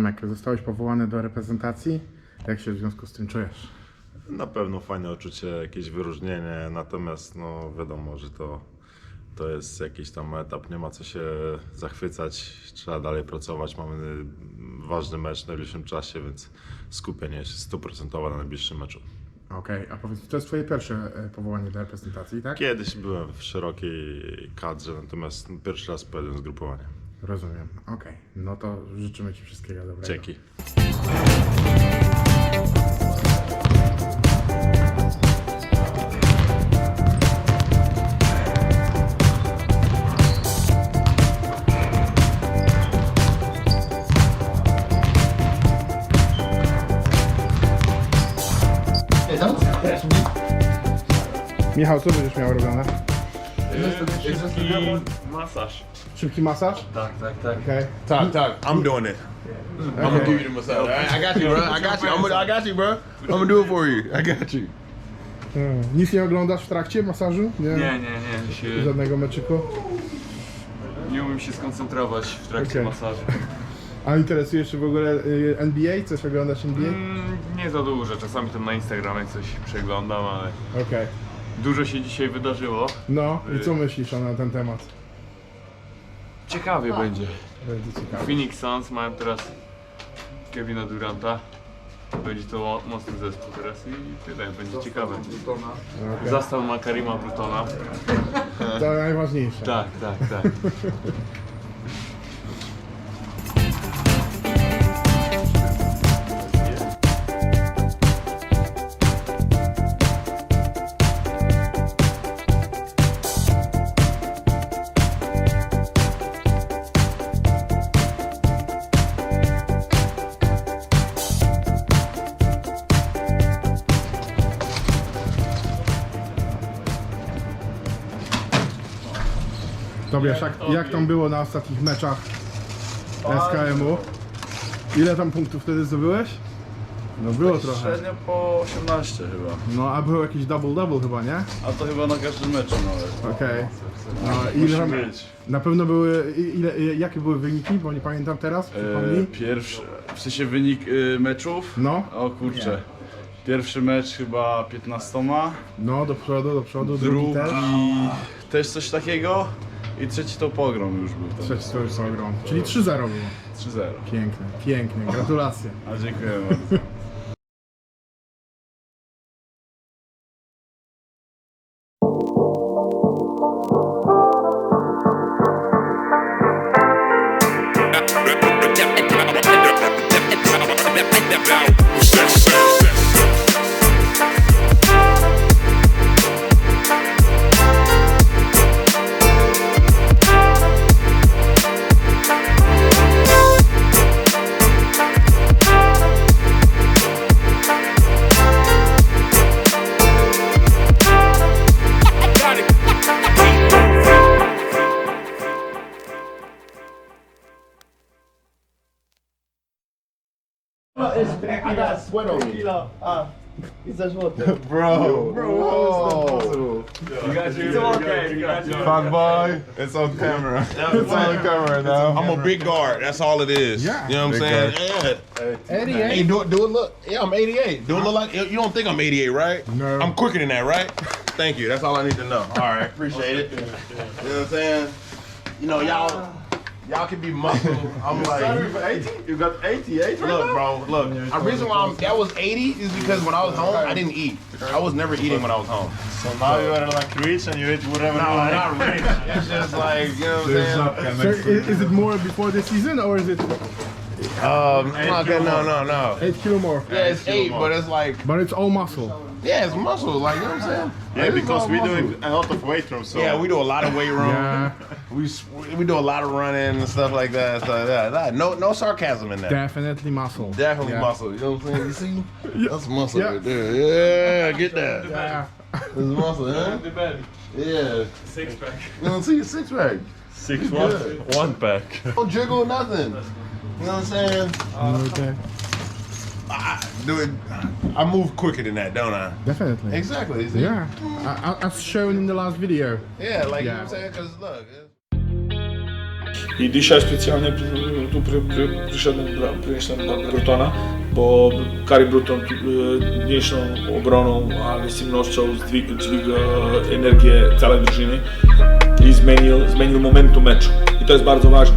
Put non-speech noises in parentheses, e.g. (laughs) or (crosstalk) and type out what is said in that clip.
Przemek, zostałeś powołany do reprezentacji. Jak się w związku z tym czujesz? Na pewno fajne uczucie, jakieś wyróżnienie, natomiast no wiadomo, że to, to jest jakiś tam etap, nie ma co się zachwycać, trzeba dalej pracować, mamy ważny mecz w najbliższym czasie, więc skupienie jest stuprocentowe na najbliższym meczu. Okej, a powiedz, to jest twoje pierwsze e, powołanie do reprezentacji, tak? Kiedyś byłem w szerokiej kadrze, natomiast pierwszy raz pojedę z grupowania. Rozumiem. Okej, no to życzymy ci wszystkiego dobrego. Dzięki. Michał, co będziesz miał robione? Szybki masaż. Szybki masaż? Tak, tak, tak. Okej. Talk, talk. I'm doing it. I'm gonna give you the massage. I got you, bro. I got you. I'm gonna, I got you, bro. I'm gonna do it for you. I got you. Mm, Nic nie oglądasz w trakcie masażu? Nie? Nie, nie, nie. Się, Żadnego meczyku? nie umiem się skoncentrować w trakcie Okej. masażu. (laughs) A interesujesz się w ogóle y, NBA? Coś oglądasz NBA? Mm, nie za dużo. Czasami tam na Instagramie coś przeglądam, ale Okej. dużo się dzisiaj wydarzyło. No i co myślisz na ten temat? Ciekawie będzie. Będzie ciekawe. Phoenix Suns mają teraz Kevina Duranta. Będzie to mo- mocny zespół teraz i tyle, będzie ciekawe. Zastał ma Karima Brutona. To najważniejsze. Tak, tak, tak. (laughs) Tobiasz, jak, jak tam było na ostatnich meczach SKM-u? Ile tam punktów wtedy zdobyłeś? No było trochę. Średnio po 18 chyba. No a był jakiś double-double chyba, nie? A to chyba na każdym meczu nawet. Okej. No, ile tam, być. na pewno były, i- ile, i- jakie były wyniki, bo nie pamiętam teraz, przypomnij. E, pierwszy, w sensie wynik y, meczów? No, O kurczę. Pierwszy mecz chyba 15, no do przodu, do przodu, drugi, drugi też. też coś takiego i trzeci to pogrom już był. Tam. Trzeci to już są. Czyli 3-0 było. 3-0. Piękne, pięknie, gratulacje. A dziękuję bardzo. (laughs) (laughs) Bro, bro. You guys are it's okay. You guys are Fuck boy. It's on camera. (laughs) It's on camera now. I'm a big guard. That's all it is. Yeah. You know what I'm saying? Yeah. 88. Hey, do it. Do it. Look. Yeah, I'm 88. Do it look like you don't think I'm 88, right? No. I'm quicker than that, right? Thank you. That's all I need to know. All right. Appreciate it. You know what I'm saying? You know, y'all. Y'all can be muscle. (laughs) I'm like, You got 88 look, bro, look. The reason why I'm, that was 80 is because when I was home, I didn't eat. I was never eating when I was home. So now you are like rich and you eat whatever No, you like. not rich. It's just like, you know what I'm saying? So is, is it more before the season or is it Um, okay, no, no, no. 8 kilo more? Yeah, it's eight, but it's like, But it's all muscle. Yeah, it's muscle. Like, you know what I'm saying? Yeah, It's because we muscle. do a lot of weight room, so Yeah, we do a lot of weight room. Yeah, We we do a lot of running and stuff like that. So yeah, that- no no sarcasm in that. definitely muscle. Definitely Yeah. muscle. You know what I'm saying? You see? That's muscle Yeah. right there. Yeah, get that. Yeah. That's muscle, huh? the bed. Yeah. Six pack. You don't see a six pack. six one, one pack. Don't jiggle nothing. You know what I'm saying? Okay. I, do it. I move quicker than that, don't I? Definitely. Exactly. see? Yeah, a- as shown in the last video. Yeah, like you know what I'm saying? Because look. it's- I dzisiaj specjalnie tu przy, przy, przyszedłem, dla- Brutona, bo Kari Bruton tu, e, obroną, agresywnością zdźwig- dźwiga energię całej drużyny i zmienił, zmienił momentum meczu. I to jest bardzo ważne.